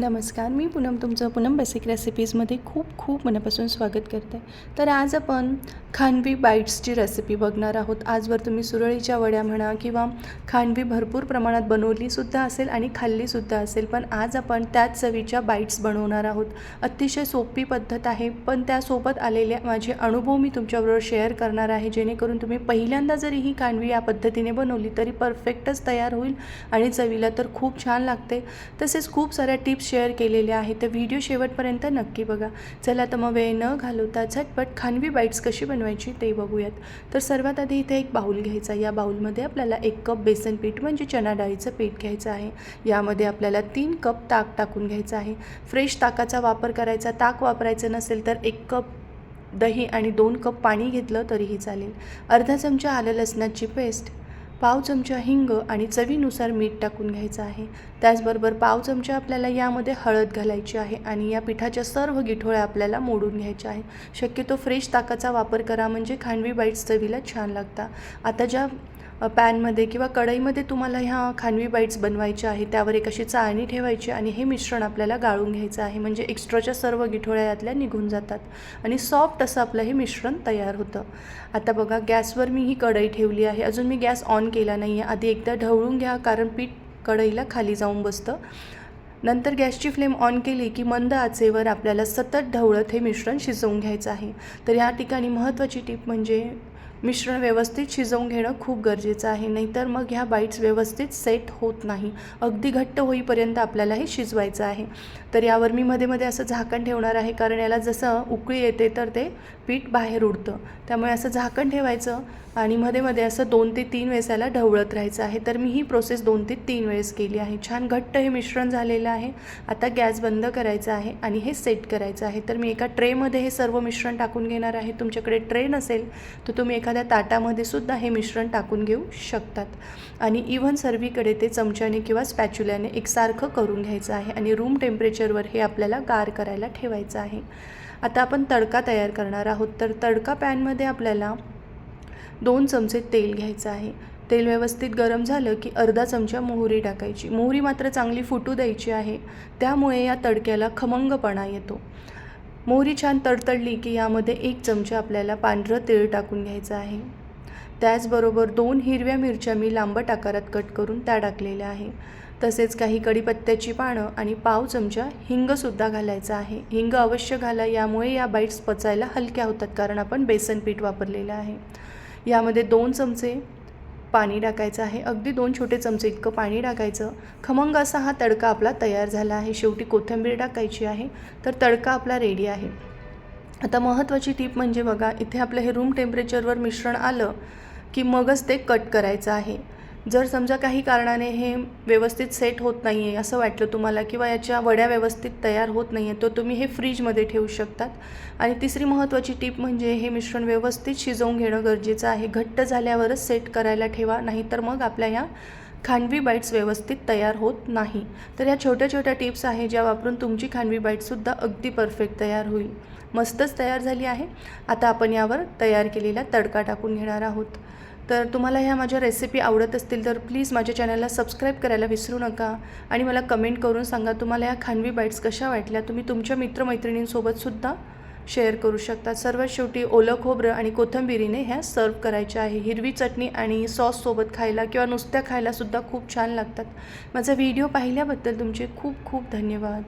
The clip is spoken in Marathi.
नमस्कार मी पूनम तुमचं पूनम बेसिक रेसिपीजमध्ये खूप खूप मनापासून स्वागत करते. तर आज आपण खानवी बाईट्सची रेसिपी बघणार आहोत. आजवर तुम्ही सुरळीच्या वड्या म्हणा किंवा खानवी भरपूर प्रमाणात बनवलीसुद्धा असेल आणि खाल्लीसुद्धा असेल पण आज आपण त्याच चवीच्या बाईट्स बनवणार आहोत. अतिशय सोपी पद्धत आहे पण त्यासोबत आलेले माझे अनुभव मी तुमच्याबरोबर शेअर करणार आहे. जेणेकरून तुम्ही पहिल्यांदा जरी ही खानवी या पद्धतीने बनवली तरी परफेक्टच तयार होईल आणि चवीला तर खूप छान लागते. तसेच खूप साऱ्या टिप्स शेअर केलेल्या आहेत तर व्हिडिओ शेवटपर्यंत नक्की बघा. चला तर मग वेळ न घालवता झटपट खानवी बाईट्स कशी बनवायची ते बघूयात. तर सर्वात आधी इथे एक बाऊल घ्यायचा. या बाऊलमध्ये आपल्याला एक कप बेसन पीठ म्हणजे चणा डाळीचं पीठ घ्यायचं आहे. यामध्ये आपल्याला तीन कप ताक टाकून घ्यायचं आहे. फ्रेश ताकाचा वापर करायचा. ताक वापरायचं नसेल तर एक कप दही आणि दोन कप पाणी घेतलं तरीही चालेल. अर्धा चमचा आलं लसणाची पेस्ट पाव चमचा हिंग आणि चवीनुसार मीठ टाकून घ्यायचं आहे. त्याचबरोबर पाव चमचा आपल्याला यामध्ये हळद घालायची आहे आणि या पिठाच्या सर्व गिठोळ्या आपल्याला मोडून घ्यायच्या आहे शक्यतो फ्रेश ताकाचा वापर करा म्हणजे खांडवी बाईट्स चवीला छान लागतात. आता ज्या पॅनमध्ये किंवा कढईमध्ये तुम्हाला ह्या खानवी बाईट्स बनवायच्या आहे त्यावर एक अशी चाळणी ठेवायची आणि हे मिश्रण आपल्याला गाळून घ्यायचं आहे. म्हणजे एक्स्ट्राच्या सर्व गिठोळ्या यातल्या निघून जातात आणि सॉफ्ट असं आपलं हे मिश्रण तयार होतं. आता बघा गॅसवर मी ही कढई ठेवली आहे. अजून मी गॅस ऑन केला नाही आहे आधी एकदा ढवळून घ्या कारण पीठ कढईला खाली जाऊन बसतं. नंतर गॅसची फ्लेम ऑन केली की मंद आचेवर आपल्याला सतत ढवळत हे मिश्रण शिजवून घ्यायचं आहे. तर या ठिकाणी महत्त्वाची टीप म्हणजे मिश्रण व्यवस्थित शिजवून घेणं खूप गरजेचं आहे. नाहीतर मग ह्या बाईट्स व्यवस्थित सेट होत नाही. अगदी घट्ट होईपर्यंत आपल्याला हे शिजवायचं आहे. तर यावर मी मध्ये मध्ये असं झाकण ठेवणार आहे कारण याला जसं उकळी येते तर ते पीठ बाहेर उडतं. त्यामुळे असं झाकण ठेवायचं. आणि मध्ये मध्ये असं दोन ते तीन वेळेस याला ढवळत राहायचं आहे. तर मी ही प्रोसेस दोन ते तीन वेळेस केली आहे. छान घट्ट हे मिश्रण झालेलं आहे. आता गॅस बंद करायचा आहे आणि हे सेट करायचं आहे. तर मी एका ट्रेमध्ये हे सर्व मिश्रण टाकून घेणार आहे. तुमच्याकडे ट्रे नसेल तर तुम्ही एखाद्या ताटामध्ये सुद्धा हे मिश्रण टाकून घेऊ शकतात. आणि इव्हन सर्वीकडे ते चमच्याने किंवा स्पॅच्युल्याने एकसारखं करून घ्यायचं आहे आणि रूम टेम्परेचरवर हे आपल्याला गार करायला ठेवायचं आहे. आता आपण तडका तयार करणार आहोत. तर तडका पॅनमध्ये आपल्याला दोन चमचे तेल घ्यायचं आहे. तेल व्यवस्थित गरम झालं की अर्धा चमचा मोहरी टाकायची. मोहरी मात्र चांगली फुटू द्यायची आहे. त्यामुळे या तडक्याला खमंगपणा येतो. मोहरी छान तडतडली की यामध्ये एक चमचा आपल्याला पांढरं तेल टाकून घ्यायचं आहे. त्याचबरोबर दोन हिरव्या मिरच्या मी लांबट आकारात कट करून त्या टाकलेल्या आहे. तसेच काही कढीपत्त्याची पानं आणि पाव चमचा हिंगसुद्धा घालायचा आहे. हिंग अवश्य घाला यामुळे या बाईट्स पचायला हलक्या होतात कारण आपण बेसन पीठ वापरलेलं आहे. यामध्ये दोन चमचे पाणी टाकायचं आहे. अगदी दोन छोटे चमचे इतकं पाणी टाकायचं. खमंग असा हा तडका आपला तयार झाला आहे. शेवटी कोथिंबीर टाकायची आहे. तर तडका आपला रेडी आहे. आता महत्त्वाची टीप म्हणजे बघा इथे आपलं हे रूम टेम्परेचरवर मिश्रण आलं की मगच ते कट करायचं आहे. जर समजा काही कारणाने हे व्यवस्थित सेट होत नाही आहे असं वाटलं तुम्हाला किंवा याच्या वड्या व्यवस्थित तयार होत नाही आहे तर तुम्ही हे फ्रीजमध्ये ठेवू शकतात. आणि तिसरी महत्त्वाची टीप म्हणजे हे मिश्रण व्यवस्थित शिजवून घेणं गरजेचं आहे. घट्ट झाल्यावरच सेट करायला ठेवा नाहीतर मग आपल्या या खांडवी बाईट्स व्यवस्थित तयार होत नाही. तर या छोट्या छोट्या टिप्स आहे ज्या वापरून तुमची खांडवी बाईटसुद्धा अगदी परफेक्ट तयार होईल. मस्तच तयार झाली आहे. आता आपण यावर तयार केलेला तडका टाकून घेणार आहोत. तर तुम्हाला ह्या माझ्या रेसिपी आवडत असतील तर प्लीज माझ्या चॅनलला सबस्क्राईब करायला विसरू नका. आणि मला कमेंट करून सांगा तुम्हाला ह्या खानवी बाईट्स कशा वाटल्या? तुम्ही तुमच्या मित्रमैत्रिणींसोबतसुद्धा शेअर करू शकता. सर्वात शेवटी ओलं खोबरं आणि कोथंबिरीने ह्या सर्व करायच्या आहे. हिरवी चटणी आणि सॉससोबत खायला किंवा नुसत्या खायलासुद्धा खूप छान लागतात. माझा व्हिडिओ पाहिल्याबद्दल तुमचे खूप खूप धन्यवाद.